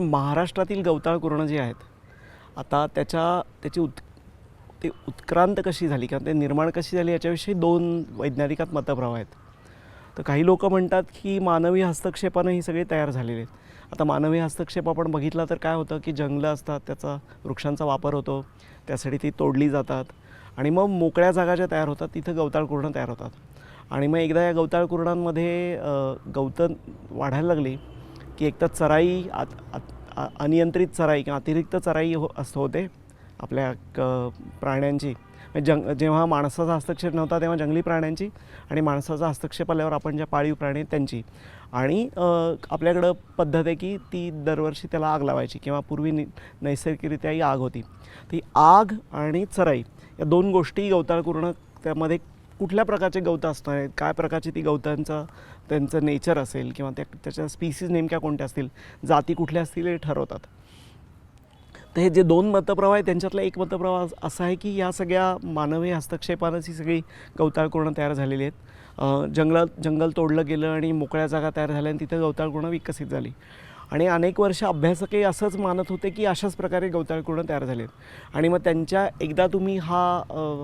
महाराष्ट्रातील गवताळ कुरणं जी आहेत आता त्याच्या त्याची उत् ते उत्क्रांत कशी झाली किंवा ते निर्माण कशी झाली याच्याविषयी दोन वैज्ञानिकात मतप्रभाव आहेत. तर काही लोक म्हणतात की मानवी हस्तक्षेपानं ही सगळी तयार झालेली आहेत. आता मानवी हस्तक्षेप आपण बघितला तर काय होतं की जंगलं असतात त्याचा वृक्षांचा वापर होतो त्यासाठी ती तोडली जातात आणि मग मोकळ्या जागा ज्या तयार होतात तिथं गवताळ कुरणं तयार होतात. आणि मग एकदा या गवताळ कुरणांमध्ये गवतं वाढायला लागली की एक तर चराई आत अनियंत्रित चराई किंवा अतिरिक्त चराई हो असं होते आपल्या क प्राण्यांची. म्हणजे जंग जेव्हा माणसाचा हस्तक्षेप नव्हता तेव्हा जंगली प्राण्यांची आणि माणसाचा हस्तक्षेप आल्यावर आपण ज्या पाळीव प्राणी त्यांची. आणि आपल्याकडं पद्धत आहे की ती दरवर्षी त्याला आग लावायची किंवा पूर्वी नि नैसर्गिकरित्या ही आग होती. ती आग आणि चराई या दोन गोष्टी गवताळ कुरणं त्यामध्ये कुठल्या प्रकारचे गवतं असणार आहेत? काय प्रकारची ती गवतांचं त्यांचं नेचर असेल किंवा त्या त्याच्या स्पीसीज नेमक्या कोणत्या असतील? जाती कुठल्या असतील हे ठरवतात. तर हे जे दोन मतप्रवाह आहेत त्यांच्यातला एक मतप्रवाह असा आहे की या सगळ्या मानवी हस्तक्षेपानंच ही सगळी गवताळकुरणं तयार झालेली आहेत. जंगलात जंगल तोडलं गेलं आणि मोकळ्या जागा तयार झाल्या आणि तिथं गवताळकुरणं विकसित झाली. आणि अनेक वर्ष अभ्यासकही असंच मानत होते की अशाच प्रकारे गवताळकुरणं तयार झाले आहेत आणि मग त्यांच्या एकदा तुम्ही हा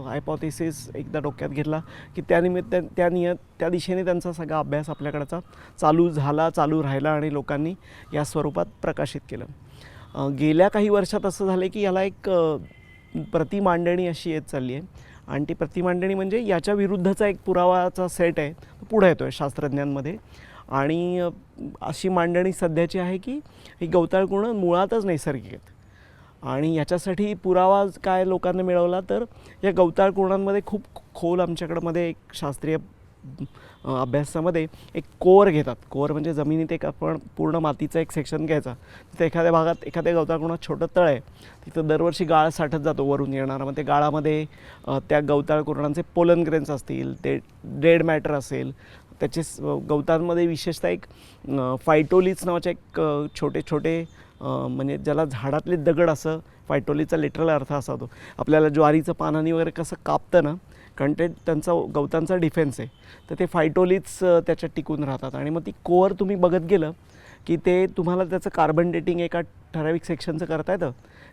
हायपॉथेसिस एकदा डोक्यात घेतला की त्यानिमित्त त्या नियत त्या दिशेने त्यांचा सगळा अभ्यास आपल्याकडचा चालू झाला चालू राहिला आणि लोकांनी या स्वरूपात प्रकाशित केलं. गेल्या काही वर्षात असं झालं की याला एक प्रतिमांडणी अशी येत चालली आहे आणि ती प्रतिमांडणी म्हणजे याच्या विरुद्धचा एक पुरावाचा सेट आहे तो पुढे येतो आहे शास्त्रज्ञांमध्ये. आणि अशी मांडणी सध्याची आहे की ही गवताळ गुणं मुळातच नैसर्गिक आहेत. आणि याच्यासाठी पुरावा काय लोकांनी मिळवला तर या गवताळ कुरणांमध्ये खूप खोल आमच्याकडं मध्ये एक शास्त्रीय अभ्यासामध्ये एक कोअर घेतात. कोअर म्हणजे जमिनीत एक आपण पूर्ण मातीचा एक सेक्शन घ्यायचा. तिथे एखाद्या भागात एखाद्या गवताळकुणात छोटं तळ आहे. तिथं दरवर्षी गाळ साठत जातो वरून येणारा. मग ते गाळामध्ये त्या गवताळ कुरणांचे पोलन ग्रेन्स असतील ते डेड मॅटर असेल त्याचे गवतांमध्ये विशेषतः एक फायटोलीच नावाचे एक छोटे छोटे म्हणजे ज्याला झाडातले दगड असं फायटोलीचा लिटरल अर्थ असा होतो. आपल्याला ज्वारीचं पानानी वगैरे कसं कापतं ना कारण ते त्यांचा गवतांचा डिफेन्स आहे. तर ते फायटोलीच त्याच्यात टिकून राहतात. आणि मग ती कोअर तुम्ही बघत गेलं की ते तुम्हाला त्याचं कार्बन डेटिंग एका ठराविक सेक्शनचं करता येतं.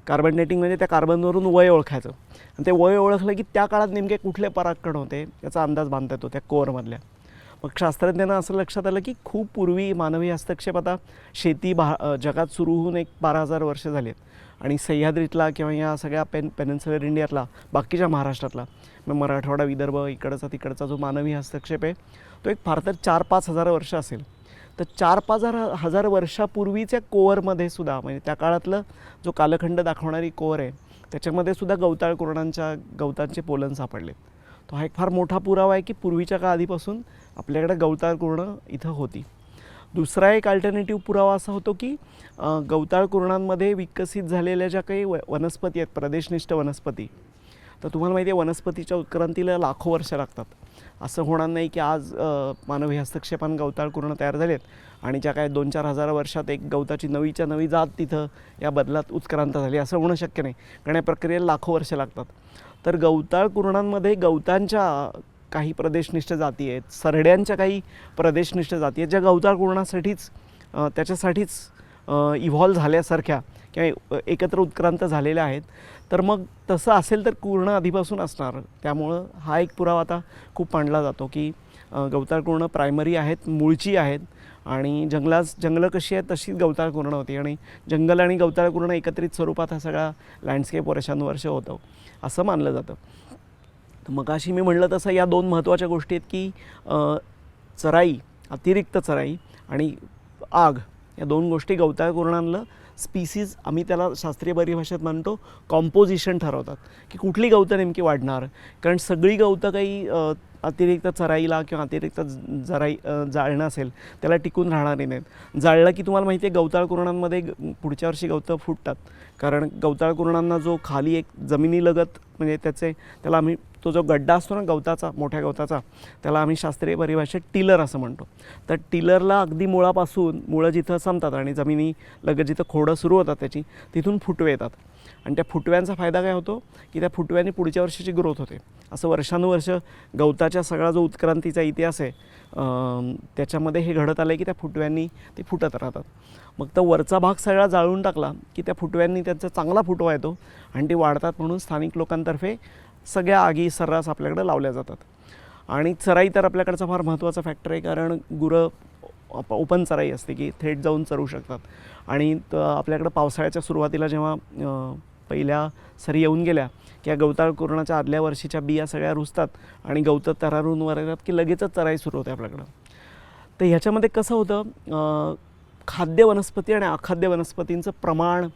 कार्बन डेटिंग म्हणजे त्या कार्बनवरून वय ओळखायचं. आणि ते वय ओळखलं की त्या काळात नेमके कुठले परागकण होते याचा अंदाज बांधता येतो त्या कोअरमधल्या. मग शास्त्रज्ञांना असं लक्षात आलं की खूप पूर्वी मानवी हस्तक्षेप आता शेती भा जगात सुरू होऊन एक बारा हजार वर्ष झाली आहेत. आणि सह्याद्रीतला किंवा या सगळ्या पेन पेनन्सुलर इंडियातला बाकीच्या महाराष्ट्रातला मग मराठवाडा विदर्भ इकडचा तिकडचा जो मानवी हस्तक्षेप आहे तो एक फार तर चार पाच हजार वर्ष असेल. तर चार पाच हजार हजार वर्षापूर्वीच्या कोअरमध्ये सुद्धा म्हणजे त्या काळातलं जो कालखंड दाखवणारी कोअर आहे त्याच्यामध्ये सुद्धा गवताळ कुरणांच्या गवतांचे पोलन सापडले तो हा एक फार मोठा पुरावा आहे की पूर्वीच्या काळाधीपासून आपल्याकडे गवताळ कुरणं इथं होती. दुसरा एक अल्टरनेटिव्ह पुरावा असा होतो की गवताळ कुरणांमध्ये विकसित झालेल्या ज्या काही व वनस्पती आहेत प्रदेशनिष्ठ वनस्पती. तर तुम्हाला माहिती आहे वनस्पतीच्या उत्क्रांतीला लाखो वर्ष लागतात. असं होणार नाही की आज मानवी हस्तक्षेपान गवताळ कुरणं तयार झालेत आणि ज्या काय दोन चार हजार वर्षात एक गवताची नवीच्या नवी जात तिथं या बदलात उत्क्रांत झाली असं होणं शक्य नाही. कारण या प्रक्रियेला लाखो वर्ष लागतात. तर गवताळ कुरणांमध्ये गवतांच्या काही प्रदेशनिष्ठ जाती आहेत सरड्यांच्या काही प्रदेशनिष्ठ जाती आहेत ज्या गवताळ कुरणासाठीच त्याच्यासाठीच इव्हॉल्व झाल्यासारख्या किंवा एकत्र उत्क्रांत झालेल्या आहेत. तर मग तसं असेल तर पूर्ण आधीपासून असणार. त्यामुळं हा एक पुरावा आता खूप मांडला जातो की गवताळ कुर्ण प्रायमरी आहेत मूळची आहेत आणि जंगलास जंगलं कशी आहेत तशीच गवताळ कुरणं होती आणि जंगल आणि गवताळ कुर्ण एकत्रित स्वरूपात हा सगळा लँडस्केप वर्षानुवर्ष होतं असं मानलं जातं. तर मग अशी मी म्हणलं तसं या दोन महत्त्वाच्या गोष्टी आहेत की चराई अतिरिक्त चराई आणि आग या दोन गोष्टी गवताळ कुरणांना स्पीसीज आम्ही त्याला शास्त्रीय परिभाषेत म्हणतो कॉम्पोजिशन ठरवतात. की कुठली गवतं नेमकी वाढणार? कारण सगळी गवतं काही अतिरिक्त चराईला किंवा अतिरिक्त जराई जाळणं असेल त्याला टिकून राहणारी नाहीत. जाळलं की तुम्हाला माहिती आहे गवताळ कुरणांमध्ये पुढच्या वर्षी गवतं फुटतात. कारण गवताळ कुरणांना जो खाली एक जमिनीलगत म्हणजे त्याचे त्याला आम्ही तो जो गड्डा असतो ना गवताचा मोठ्या गवताचा त्याला आम्ही शास्त्रीय परिभाषेत टिलर असं म्हणतो. तर टिलरला अगदी मुळापासून मुळं जिथं संपतात आणि जमिनी लगत जिथं खोडं सुरू होतात त्याची तिथून फुटवे येतात. आणि त्या फुटव्यांचा फायदा काय होतो? की त्या फुटव्याने पुढच्या वर्षाची ग्रोथ होते. असं वर्षानुवर्ष गवताच्या सगळा जो उत्क्रांतीचा इतिहास आहे त्याच्यामध्ये हे घडत आलं आहे की त्या फुटव्यांनी ते फुटत राहतात. मग तो वरचा भाग सगळा जाळून टाकला की त्या फुटव्यांनी त्यांचा चांगला फुटवा येतो आणि ती वाढतात म्हणून स्थानिक लोकांतर्फे सगळ्या आगी सर्रास आपल्याकडे लावल्या जातात. आणि चराई तर आपल्याकडचा फार महत्त्वाचा फॅक्टर आहे कारण गुरं ओपन चराई असते की थेट जाऊन चरू शकतात. आणि आपल्याकडं पावसाळ्याच्या सुरुवातीला जेव्हा पहिल्या सरी येऊन गेल्या की गवताळ कुरणाच्या आदल्या वर्षीच्या बिया सगळ्या रुजतात आणि गवतं तरारून वर येतात की लगेचच चराई सुरू होते आपल्याकडं. तर ह्याच्यामध्ये कसं होतं खाद्य वनस्पती आणि अखाद्य वनस्पतींचं प्रमाण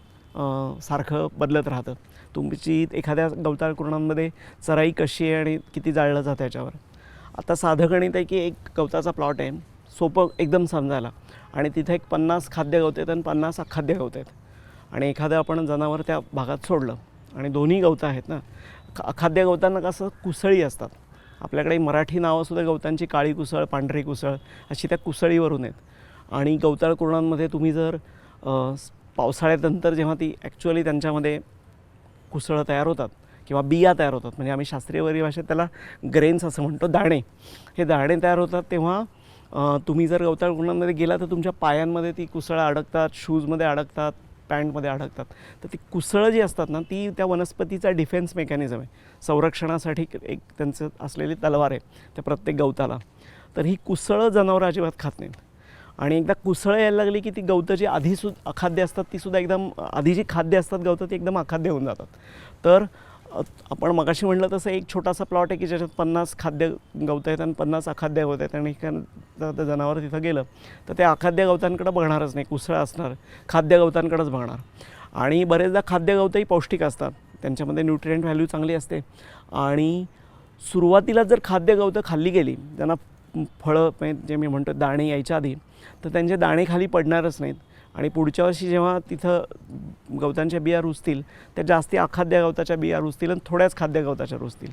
सारखं बदलत राहतं. तुमची एखाद्या गवताळ कुरणांमध्ये चराई कशी आहे आणि किती जाळलं जातं याच्यावर? आता साधं गणित आहे की एक गवताचा प्लॉट आहे. सोपं एकदम समजायला. आणि तिथे एक पन्नास खाद्य गवत आहेत आणि पन्नास अखाद्य गवत आहेत. आणि एखादं आपण जनावर त्या भागात सोडलं आणि दोन्ही गवतं आहेत ना अखाद्य गवतांना कसं कुसळी असतात. आपल्याकडे मराठी नावंसुद्धा गवतांची काळी कुसळ पांढरी कुसळ अशी त्या कुसळीवरून आहेत. आणि गवताळ कुरणांमध्ये तुम्ही जर पावसाळ्यानंतर जेव्हा ती ॲक्च्युअली त्यांच्यामध्ये कुसळं तयार होतात किंवा बिया तयार होतात म्हणजे आम्ही शास्त्रीय परिभाषेत भाषेत त्याला ग्रेन्स असं म्हणतो दाणे. हे दाणे तयार होतात तेव्हा तुम्ही जर गवताळ कुरणांमध्ये गेला तर तुमच्या पायांमध्ये ती कुसळं अडकतात शूजमध्ये अडकतात पॅन्टमध्ये अडकतात. तर ती कुसळं जी असतात ना ती त्या वनस्पतीचा डिफेन्स मेकॅनिझम आहे. संरक्षणासाठी एक त्यांचं असलेली तलवार आहे त्या प्रत्येक गवताला. तर ही कुसळं जनावरं अजिबात खात नाहीत. आणि एकदा कुसळं यायला लागली की ती गवतं जी आधी सु अखाद्य असतात ती सुद्धा एकदम आधी जी खाद्य असतात गवतं ती एकदम अखाद्य होऊन जातात. तर आपण मगाशी म्हटलं तसं एक छोटासा प्लॉट आहे की ज्याच्यात पन्नास खाद्य गवतं आहेत आणि पन्नास अखाद्य गवत आहेत आणि एखादं ते जनावर तिथं गेलं तर ते अखाद्य गवतांकडं बघणारच नाही कुसळ असणार खाद्य गवतांकडंच बघणार. आणि बरेचदा खाद्य गवतंही पौष्टिक असतात त्यांच्यामध्ये न्यूट्रिएंट व्हॅल्यू चांगली असते. आणि सुरुवातीला जर खाद्य गवतं खाल्ली गेली त्यांना फळं म्हणजे जे मी म्हणतो दाणे यायच्या आधी तर त्यांचे दाणे खाली पडणारच नाहीत. आणि पुढच्या वर्षी जेव्हा तिथं गवतांच्या बिया रुजतील त्या जास्ती अखाद्य गवताच्या बिया रुजतील आणि थोड्याच खाद्य गवताच्या रुजतील.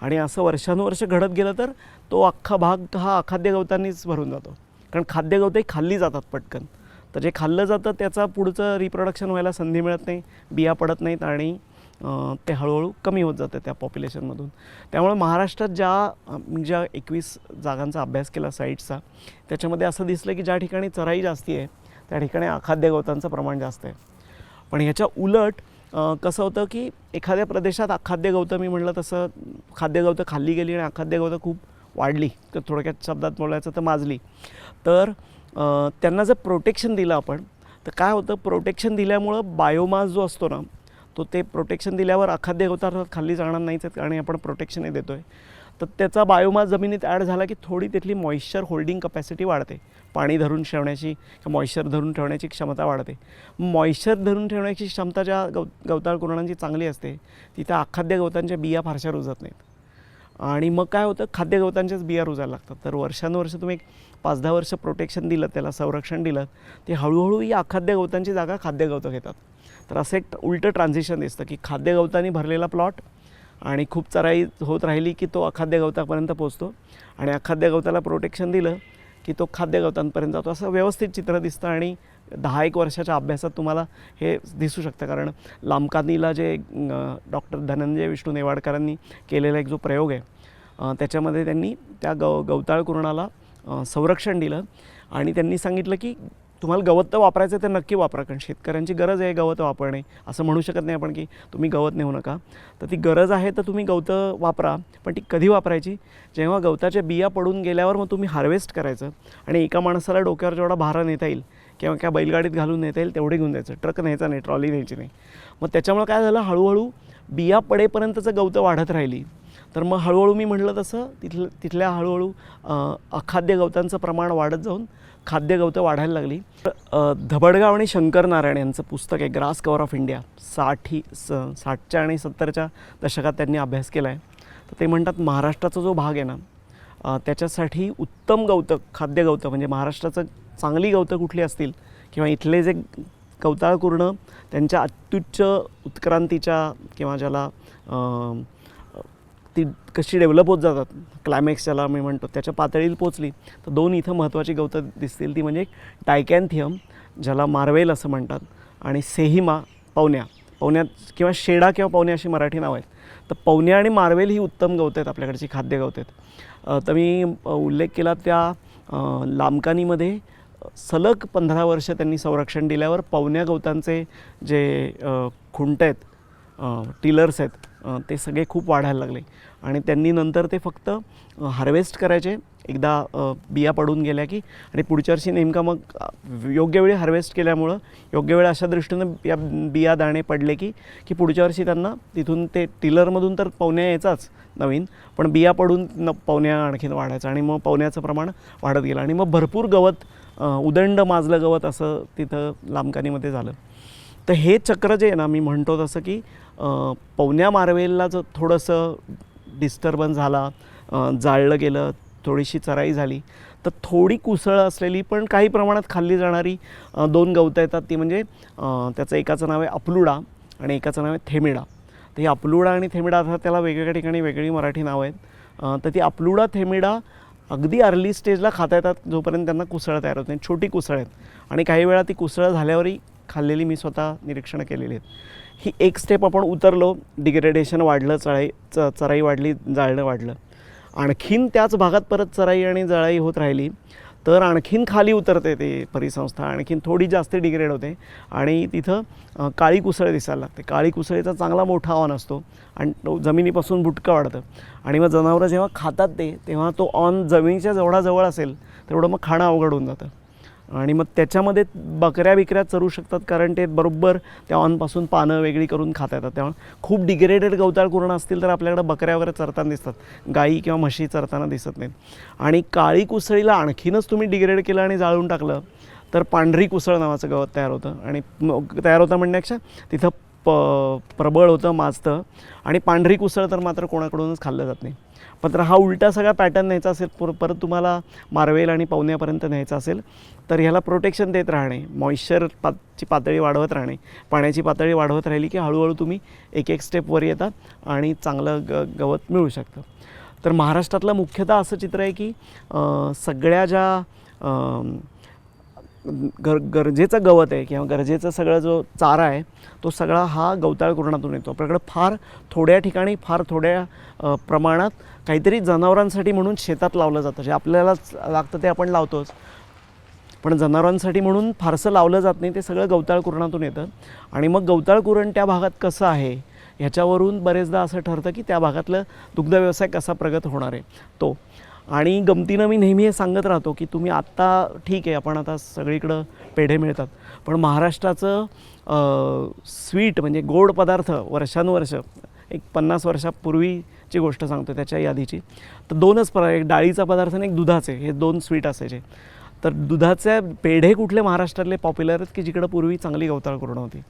आणि असं वर्षानुवर्ष घडत गेलं तर तो अख्खा भाग हा अखाद्य गवतांनीच भरून जातो. कारण खाद्य गवतंही खाल्ली जातात पटकन. तर जे खाल्लं जातं त्याचा पुढचं रिप्रोडक्शन व्हायला संधी मिळत नाही बिया पडत नाहीत आणि ते हळूहळू कमी होत जातं त्या पॉप्युलेशनमधून त्यामुळे महाराष्ट्रात ज्या मी ज्या एकवीस जागांचा अभ्यास केला साईट्सचा त्याच्यामध्ये असं दिसलं की ज्या ठिकाणी चराई जास्ती आहे त्या ठिकाणी अखाद्य गवतांचं प्रमाण जास्त आहे. पण ह्याच्या उलट कसं होतं की एखाद्या प्रदेशात अखाद्य गवतं मी म्हटलं तसं खाद्य गवतं खाल्ली गेली आणि अखाद्य गवतं खूप वाढली तर थोडक्यात शब्दात बोलायचं तर माजली. तर त्यांना जर प्रोटेक्शन दिलं आपण तर काय होतं प्रोटेक्शन दिल्यामुळं बायोमास जो असतो ना तो ते प्रोटेक्शन दिल्यावर अखाद्य गवता खाल्ली जाणार नाहीच आहेत आणि आपण प्रोटेक्शनही देतो आहे तर त्याचा बायोमास जमिनीत ॲड झाला की थोडी तिथली मॉइश्चर होल्डिंग कपॅसिटी वाढते. पाणी धरून ठेवण्याची किंवा मॉइश्चर धरून ठेवण्याची क्षमता वाढते. मॉइश्चर धरून ठेवण्याची क्षमता ज्या गव गवताळ कुरणांची चांगली असते तिथं अखाद्य गवतांच्या बिया फारशा रुजत नाहीत. आणि मग काय होतं खाद्य गवतांच्याच बिया रुजायला लागतात. तर वर्षानुवर्ष तुम्ही एक पाच दहा वर्ष प्रोटेक्शन दिलं त्याला संरक्षण दिलं ते हळूहळू ही अखाद्य गवतांची जागा खाद्य गवतं घेतात. तर असं एक उलटं ट्रान्झिशन दिसतं की खाद्य गवतांनी भरलेला प्लॉट आणि खूप चराई होत राहिली की तो अखाद्य गवतापर्यंत पोचतो आणि अखाद्य गवताला प्रोटेक्शन दिलं की तो खाद्य गवतांपर्यंत जातो. असं व्यवस्थित चित्र दिसतं आणि दहा एक वर्षाच्या अभ्यासात तुम्हाला हे दिसू शकतं. कारण लांबकानीला जे डॉक्टर धनंजय विष्णू नेवाडकरांनी केलेला एक जो प्रयोग आहे त्याच्यामध्ये त्यांनी त्या गव गवताळ कुरणाला संरक्षण दिलं आणि त्यांनी सांगितलं की तुम्हाला गवत तर वापरायचं आहे तर नक्की वापरा कारण शेतकऱ्यांची गरज आहे गवत वापरणे. असं म्हणू शकत नाही आपण की तुम्ही गवत नेऊ नका. तर ती गरज आहे तर तुम्ही गवतं वापरा पण ती कधी वापरायची? जेव्हा गवताच्या बिया पडून गेल्यावर मग तुम्ही हार्वेस्ट करायचं आणि एका माणसाला डोक्यावर जेवढा भारा नेता येईल किंवा काय बैलगाडीत घालून नेता येईल तेवढे घेऊन जायचं. ट्रक न्यायचा नाही ट्रॉली न्यायची नाही. मग त्याच्यामुळे काय झालं? हळूहळू बिया पडेपर्यंतचं गवतं वाढत राहिली. तर मग हळूहळू मी म्हटलं तसं तिथलं तिथल्या हळूहळू अखाद्य गवतांचं प्रमाण वाढत जाऊन खाद्यगवतं वाढायला लागली. तर, धबडगाव आणि शंकर नारायण यांचं पुस्तक आहे ग्रास कवर ऑफ इंडिया. साठी स साठच्या आणि सत्तरच्या दशकात त्यांनी अभ्यास केला आहे तर ते म्हणतात महाराष्ट्राचा जो भाग आहे ना त्याच्यासाठी उत्तम गवतं खाद्यगवतं म्हणजे महाराष्ट्राचं चांगली गवतं कुठली असतील किंवा इथले जे गवताळ त्यांच्या अत्युच्च उत्क्रांतीच्या किंवा ज्याला ती कशी डेव्हलप होत जातात. क्लायमॅक्स ज्याला मी म्हणतो त्याच्या पातळीला पोचली तर दोन इथं महत्त्वाची गवतं दिसतील ती म्हणजे टायकॅन्थियम ज्याला मार्वेल असं म्हणतात आणि सेहिमा पवन्या पवन्यात किंवा शेडा किंवा पवन्या अशी मराठी नावं आहेत. तर पवन्या आणि मार्वेल ही उत्तम गवत आहेत आपल्याकडची खाद्य गवत आहेत. तर मी उल्लेख केला त्या लांबकानीमध्ये सलग पंधरा वर्ष त्यांनी संरक्षण दिल्यावर पवन्या गवतांचे जे खुंट आहेत टिलर्स आहेत ते सगळे खूप वाढायला लागले. आणि त्यांनी नंतर ते फक्त हार्वेस्ट करायचे. एकदा बिया पडून गेल्या की आणि पुढच्या वर्षी नेमका मग योग्य वेळी हार्वेस्ट केल्यामुळं योग्य वेळ अशा दृष्टीनं या बिया दाणे पडले की की पुढच्या वर्षी त्यांना तिथून ते टिलरमधून तर पवन्या यायचाच नवीन पण बिया पडून न पवन्या आणखीन वाढायचं. आणि मग पवन्याचं प्रमाण वाढत गेलं. आणि मग भरपूर गवत उदंड माजलं गवत असं तिथं लांबकानीमध्ये झालं. तर हे चक्र जे आहे ना मी म्हणतो तसं की पवन्या मार्वेलला जर थोडंसं डिस्टर्बन्स झाला जाळलं गेलं थोडीशी चराई झाली तर थोडी कुसळ असलेली पण काही प्रमाणात खाल्ली जाणारी दोन गवतं येतात. ती म्हणजे त्याचं एकाचं नाव आहे अपलुडा आणि एकाचं नाव आहे थेमिडा. तर ही अपलुडा आणि थेमिडा अर्थात त्याला वेगवेगळ्या ठिकाणी वेगळी मराठी नावं आहेत. तर ती अपलुडा थेमिडा अगदी अर्ली स्टेजला खाता येतात जोपर्यंत त्यांना कुसळ तयार होत नाही. छोटी कुसळ आहेत. आणि काही वेळा ती कुसळ झाल्यावरही खाल्लेली मी स्वतः निरीक्षणं केलेली आहेत. ही एक स्टेप आपण उतरलो डिग्रेडेशन वाढलं चराई च चराई वाढली जाळणं वाढलं. आणखीन त्याच भागात परत चराई आणि जळाई होत राहिली तर आणखीन खाली उतरते ते परिसंस्था आणखीन थोडी जास्त डिग्रेड होते आणि तिथं काळी कुसळ दिसायला लागते. काळी कुसळीचा चांगला मोठा ऑन असतो आणि तो जमिनीपासून बुटकं वाढतं. आणि मग जनावरं जेव्हा खातात ते तेव्हा तो ऑन जमिनीच्या जेवढा जवळ असेल तेवढं मग खाणं अवघड होऊन जातं. आणि मग त्याच्यामध्ये बकऱ्या बिकऱ्या चरू शकतात कारण ते बरोबर त्या ऑनपासून पानं वेगळी करून खाता येतात. त्यामुळे खूप डिग्रेडेड गवताळ कुरण असतील तर आपल्याकडे बकऱ्या वगैरे चरताना दिसतात. गाई किंवा म्हशी चरताना दिसत नाहीत. आणि काळी कुसळीला आणखीनच तुम्ही डिग्रेड केलं आणि जाळून टाकलं तर पांढरी कुसळ नावाचं गवत तयार होतं. आणि मग तयार होतं म्हणण्यापेक्षा तिथं प प्रबळ होतं माजतं. आणि पांढरी कुसळ तर मात्र कोणाकडूनच खाल्लं जात नाही. पण हा उलटा सगळा पॅटर्न न्यायचा असेल पर परत तुम्हाला मार्वेल आणि पवन्यापर्यंत न्यायचा असेल तर ह्याला प्रोटेक्शन देत राहणे मॉइश्चर पाची पातळी वाढवत राहणे पाण्याची पातळी वाढवत राहिली की हळूहळू तुम्ही एक एक स्टेप वर येतात आणि चांगलं ग गवत मिळू शकतं. तर महाराष्ट्रातलं मुख्यतः असं चित्र आहे की सगळ्या ज्या गर गरजेचं गवत आहे किंवा गरजेचं सगळं जो चारा आहे तो सगळा हा गवताळ कुरणातून येतो. आपल्याकडं फार थोड्या ठिकाणी फार थोड्या प्रमाणात काहीतरी जनावरांसाठी म्हणून शेतात लावलं जातं. जे आपल्यालाच लागतं ते आपण लावतोच. पण जनावरांसाठी म्हणून फारसं लावलं जात नाही ते सगळं गवताळ कुरणातून येतं. आणि मग गवताळ कुरण त्या भागात कसं आहे ह्याच्यावरून बरेचदा असं ठरतं की त्या भागातलं दुग्ध व्यवसाय कसा प्रगत होणार आहे. तो आणि गमतीनं मी नेहमी हे सांगत राहतो की तुम्ही आत्ता ठीक आहे आपण आता सगळीकडं पेढे मिळतात. पण महाराष्ट्राचं स्वीट म्हणजे गोड पदार्थ वर्षानुवर्ष एक पन्नास वर्षापूर्वीची गोष्ट सांगतो त्याच्या यादीची. तर दोनच प्रकार एक डाळीचा पदार्थ आणि एक दुधाचे हे दोन स्वीट असायचे. तर दुधाचे पेढे कुठले महाराष्ट्रातले पॉप्युलर आहेत की जिकडं पूर्वी चांगली गवताळ करून होती?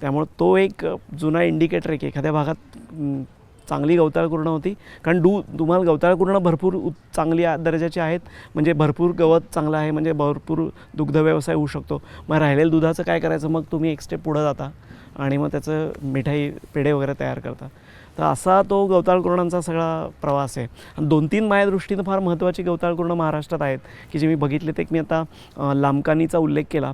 त्यामुळं तो एक जुना इंडिकेटर आहे की एखाद्या भागात चांगली गवताळ कुरणं होती. कारण डू तुम्हाला गवताळ कुरणं भरपूर चांगली दर्जाची आहेत. म्हणजे भरपूर गवत चांगलं आहे म्हणजे भरपूर दुग्ध व्यवसाय होऊ शकतो. मग राहिलेलं दुधाचं काय करायचं? मग तुम्ही एक स्टेप पुढं जाता आणि मग त्याचं मिठाई पेढे वगैरे तयार करता. तर असा तो गवताळकुरणांचा सगळा प्रवास आहे. आणि दोन तीन माझ्या दृष्टीनं फार महत्त्वाची गवताळकुरणं महाराष्ट्रात आहेत की जे मी बघितले ते एक मी आता लामकानीचा लांबकानीचा उल्लेख केला.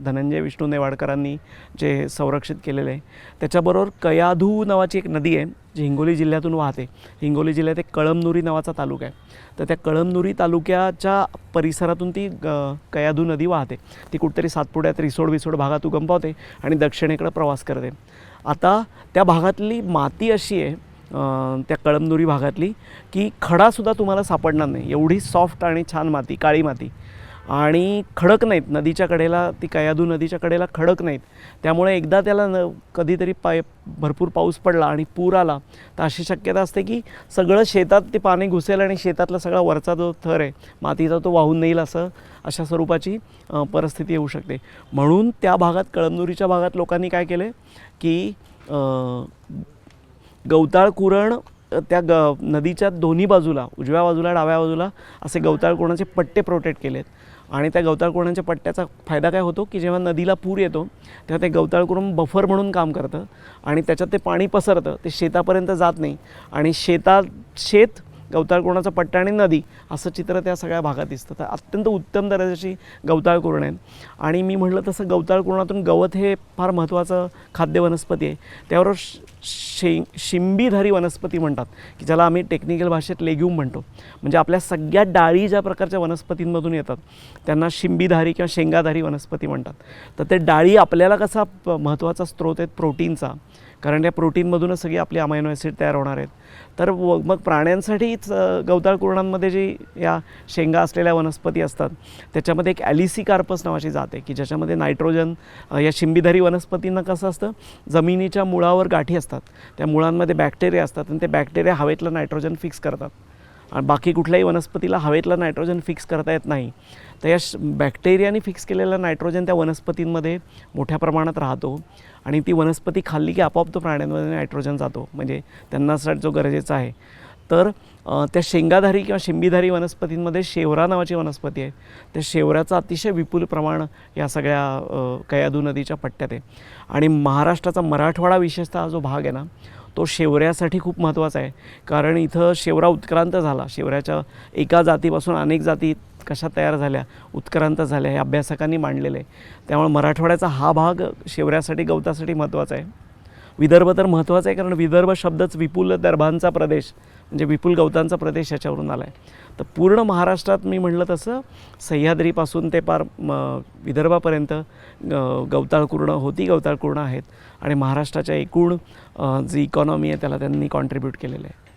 धनंजय विष्णू नेवाडकरांनी जे संरक्षित केलेलं आहे. त्याच्याबरोबर कयाधू नावाची एक नदी आहे जी हिंगोली जिल्ह्यातून वाहते. हिंगोली जिल्ह्यात एक कळमनुरी नावाचा तालुका आहे. तर त्या कळमनुरी तालुक्याच्या परिसरातून ती ग- कयाधू नदी वाहते. ती कुठेतरी सातपुड्यात रिसोड बिसोड भागात उगम पावते आणि दक्षिणेकडे प्रवास करते. आता त्या भागातली माती अशी आहे त्या कळमनुरी भागातली की खडासुद्धा तुम्हाला सापडणार नाही. एवढी सॉफ्ट आणि छान माती काळी माती. आणि खडक नाहीत. नदीच्या कडेला ती कयादू नदीच्या कडेला खडक नाहीत. त्यामुळे एकदा त्याला न कधीतरी पाय भरपूर पाऊस पडला आणि पूर आला तर अशी शक्यता असते की सगळं शेतात ते पाणी घुसेल आणि शेतातला सगळा वरचा जो थर आहे मातीचा तो वाहून नेईल असं अशा स्वरूपाची परिस्थिती येऊ शकते. म्हणून त्या भागात कळमनुरीच्या भागात लोकांनी काय केले की गवताळ कुरण त्या ग नदीच्या दोन्ही बाजूला उजव्या बाजूला डाव्या बाजूला असे गवताळ कोणाचे पट्टे प्रोटेक्ट केलेत. आणि त्या गवताळ कोणाच्या पट्ट्याचा फायदा काय होतो की जेव्हा नदीला पूर येतो तेव्हा ते गवताळ बफर म्हणून काम करतं आणि त्याच्यात ते पाणी पसरतं ते शेतापर्यंत जात नाही. आणि शेतात शेत गवताळ कुरणाचा पट्टा आणि नदी असं चित्र त्या सगळ्या भागात दिसतं. तर अत्यंत उत्तम दर्जाची गवताळ कुरण आहेत. आणि मी म्हटलं तसं गवताळकोरणातून गवत हे फार महत्त्वाचं खाद्य वनस्पती आहे. त्याबरोबर श- शे शिंबीधारी वनस्पती म्हणतात की ज्याला आम्ही टेक्निकल भाषेत लेग्यूम म्हणतो. म्हणजे आपल्या सगळ्या डाळी ज्या प्रकारच्या वनस्पतींमधून येतात त्यांना शिंबीधारी किंवा शेंगाधारी वनस्पती म्हणतात. तर ते डाळी आपल्याला कसा प- महत्त्वाचा स्रोत आहेत प्रोटीनचा कारण या प्रोटीनमधूनच सगळी आपली अमायनो ॲसिड तयार होणार आहेत. तर व- मग प्राण्यांसाठीच गवताळ कुरणांमध्ये जी या शेंगा असलेल्या वनस्पती असतात त्याच्यामध्ये एक ॲलिसी कार्पस नावाची जात आहे की ज्याच्यामध्ये नायट्रोजन या शिंबीधारी वनस्पतींना कसं असतं जमिनीच्या मुळावर गाठी असतात त्या मुळांमध्ये बॅक्टेरिया असतात आणि ते बॅक्टेरिया हवेतलं नायट्रोजन फिक्स करतात. बाकी कुठल्याही वनस्पतीला हवेतलं नायट्रोजन फिक्स करता येत नाही. तर या श बॅक्टेरियाने फिक्स केलेलं नायट्रोजन त्या वनस्पतींमध्ये मोठ्या प्रमाणात राहतो आणि ती वनस्पती खाल्ली की आपोआप तो प्राण्यांमध्ये नायट्रोजन जातो. म्हणजे त्यांनासाठी जो गरजेचा आहे. तर त्या शेंगाधारी किंवा शिंबीधारी वनस्पतींमध्ये शेवरा नावाची वनस्पती आहे. त्या शेवऱ्याचं अतिशय विपुल प्रमाण या सगळ्या कयादू नदीच्या पट्ट्यात आहे. आणि महाराष्ट्राचा मराठवाडा विशेषतः जो भाग आहे ना तो शेवऱ्यासाठी खूप महत्त्वाचा आहे. कारण इथं शेवरा उत्क्रांत झाला. शेवऱ्याच्या एका जातीपासून अनेक जाती कशा तयार झाल्या? उत्क्रांत झाल्या हे अभ्यासकांनी मांडलेलं आहे. त्यामुळे मराठवाड्याचा हा भाग शेवऱ्यासाठी गवतासाठी महत्त्वाचा आहे. विदर्भ तर महत्त्वाचा आहे कारण विदर्भ शब्दच विपुल दर्भांचा प्रदेश. म्हणजे विपुल गवतांचा प्रदेश याच्यावरून आला आहे तर पूर्ण महाराष्ट्रात मी म्हटलं तसं सह्याद्रीपासून ते पार म विदर्भापर्यंत ग- गवताळ कुरणं होती गवताळ कुरणं आहेत. आणि महाराष्ट्राच्या एकूण जी इकॉनॉमी आहे त्याला त्यांनी कॉन्ट्रीब्यूट केलेलं आहे.